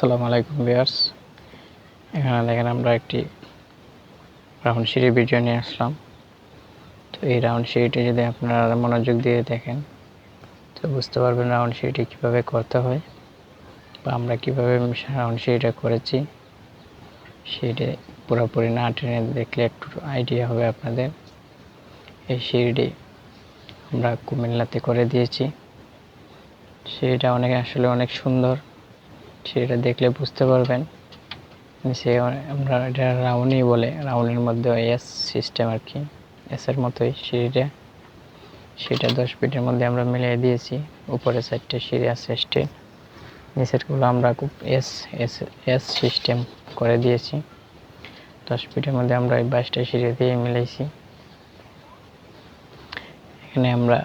আসসালামু আলাইকুম ভিউয়ার্স। এখানে দেখেন আমরা একটি রাউন্ড সিঁড়ির ভিডিও নিয়ে আসলাম। তো এই রাউন্ড সিঁড়িটি যদি আপনারা মনোযোগ দিয়ে দেখেন, তো বুঝতে পারবেন রাউন্ড সিঁড়িটি কীভাবে করতে হয় বা আমরা কীভাবে রাউন্ড সিঁড়িটা করেছি। সিঁড়ি পুরোপুরি না টেনে দেখলে একটু আইডিয়া হবে আপনাদের। এই সিঁড়িটি আমরা কুমিল্লাতে করে দিয়েছি। সিঁড়িটা অনেক আসলে অনেক সুন্দর। সেটা দেখলে বুঝতে পারবেন। সে আমরা এটা রাউন্ডই বলে রাউন্ডের মধ্যে এস সিস্টেম আর কি এসের মতোই সিঁড়িটা। সেটা দশ ফিটের মধ্যে আমরা মিলিয়ে দিয়েছি। উপরে সাইডটা সিঁড়ি আছে স্টিল নিচেরগুলো আমরা খুব এস এস এস সিস্টেম করে দিয়েছি। দশ ফিটের মধ্যে আমরা এই বাইশটা সিঁড়ি দিয়ে মিলাইছি। এখানে আমরা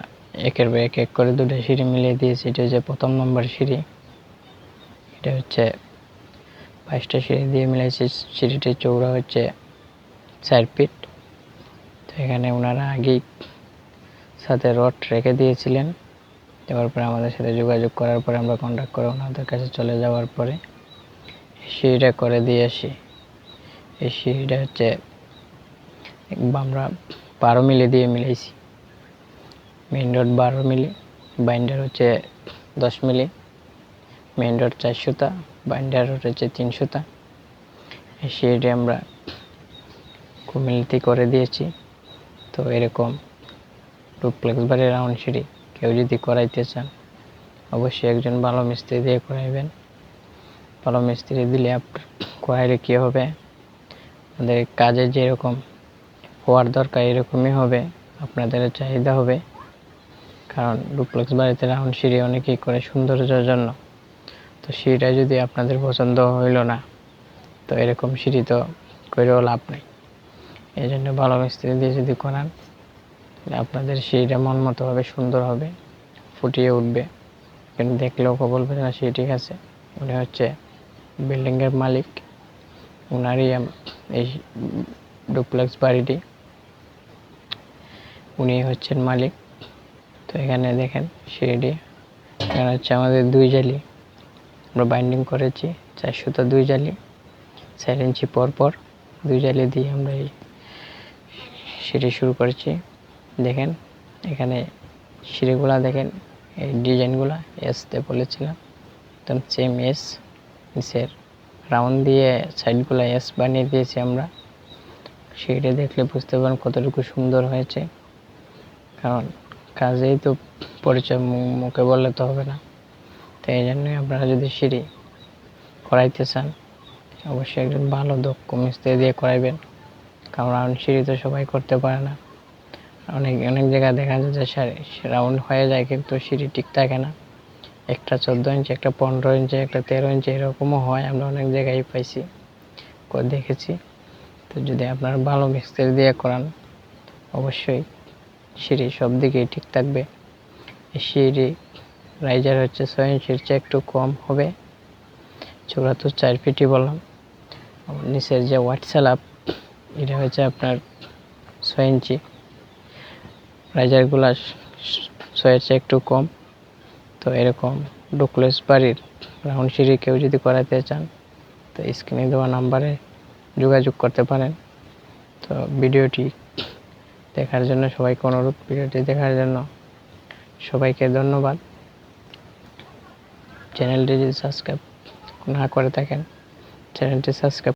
একের পর এক এক করে দুটো সিঁড়ি মিলিয়ে দিয়েছি। এটা যে প্রথম নম্বর সিঁড়ি। এটা হচ্ছে, বাইশটা সিঁড়ি দিয়ে মিলাইছি সিঁড়িটির চৌড়া হচ্ছে চার ফিট। তো এখানে ওনারা আগেই সাথে রড রেখে দিয়েছিলেন। দেওয়ার পরে আমাদের সাথে যোগাযোগ করার পরে আমরা কন্ট্যাক্ট করে ওনাদের কাছে চলে যাওয়ার পরে এই সিঁড়িটা করে দিয়ে আসি। এই সিঁড়িটা হচ্ছে আমরা বারো মিলি দিয়ে মিলাইছি। মেন রোড বারো মিলি, বাইন্ডার হচ্ছে দশ মিলি। মেন রোড চারশোতা বাইন্ডার রোড হচ্ছে তিনশোতা এই সিঁড়িটি আমরা কুমিল্লাতে করে দিয়েছি। তো এরকম ডুপ্লেক্স বাড়ির রাউন্ড সিঁড়ি কেউ যদি করাইতে চান, অবশ্যই একজন ভালো মিস্ত্রি দিয়ে করাইবেন। ভালো মিস্ত্রি দিলে আপনার করাইলে কী হবে? আমাদের কাজে যেরকম হওয়ার দরকার এরকমই হবে, আপনাদের চাহিদা হবে। কারণ ডুপ্লেক্স বাড়িতে রাউন্ড সিঁড়ি অনেকেই করে সৌন্দর্যের জন্য। তো সিঁড়িটা যদি আপনাদের পছন্দ হইল না, তো এরকম সিঁড়ি তো করেও লাভ নেই। এই জন্য ভালো মিস্ত্রি দিয়ে যদি করান আপনাদের সিঁড়িটা মন মতো হবে সুন্দর হবে, ফুটিয়ে উঠবে। কিন্তু দেখলেও বলবে না সিঁড়ি ঠিক আছে। উনি হচ্ছে বিল্ডিংয়ের মালিক। ওনারই এই ডুপ্লেক্স বাড়িটি। উনি হচ্ছেন মালিক। তো এখানে দেখেন সিঁড়িটি। এখানে হচ্ছে আমাদের দুই জালি। আমরা বাইন্ডিং করেছি চারশোটা দুই জালি, চার ইঞ্চি পর পর দুই জালি দিয়ে আমরা এই সিঁড়ি শুরু করেছি। দেখেন, এখানে সিঁড়িগুলা দেখেন, এই ডিজাইনগুলা এসতে বলেছিলাম। একদম সেম এস নিচের রাউন্ড দিয়ে সাইডগুলো এস বানিয়ে দিয়েছি আমরা। সিঁড়িটা দেখলে বুঝতে পারেন কতটুকু সুন্দর হয়েছে। কারণ কাজেই তো পরিচয় মুখে বললে তো হবে না। তো এই জন্যই আপনারা যদি সিঁড়ি করাইতে চান, অবশ্যই একজন ভালো দক্ষ মিস্ত্রি দিয়ে করাইবেন। কারণ রাউন্ড সিঁড়ি তো সবাই করতে পারে না। অনেক অনেক জায়গায় দেখা যায় যে রাউন্ড হয়ে যায় কিন্তু সিঁড়ি ঠিক থাকে না। একটা চোদ্দ ইঞ্চি, একটা পনেরো ইঞ্চি, একটা তেরো ইঞ্চি এরকমও হয়, আমরা অনেক জায়গায় পাইছি দেখেছি। তো যদি আপনারা ভালো মিস্ত্রি দিয়ে করান, অবশ্যই সিঁড়ি সব দিকেই ঠিক থাকবে। সিঁড়ি রাইজার হচ্ছে ছয় ইঞ্চির চেয়ে একটু কম হবে। চূড়া তো চার ফিটই বললাম। নিচের যে হোয়াইট স্যালাপ এটা হচ্ছে আপনার ছয় ইঞ্চি। রাইজারগুলা ছয়ের চেয়ে একটু কম। তো এরকম ডুকলেস বাড়ির রাউন্ড সিঁড়ি কেউ যদি করাতে চান, তো স্ক্রিনে দেওয়া নাম্বারে যোগাযোগ করতে পারেন। তো ভিডিওটি দেখার জন্য সবাইকে অনুরোধ। ভিডিওটি দেখার জন্য সবাইকে ধন্যবাদ। চ্যানেলটি যদি সাবস্ক্রাইব না করে থাকেন চ্যানেলটি সাবস্ক্রাইব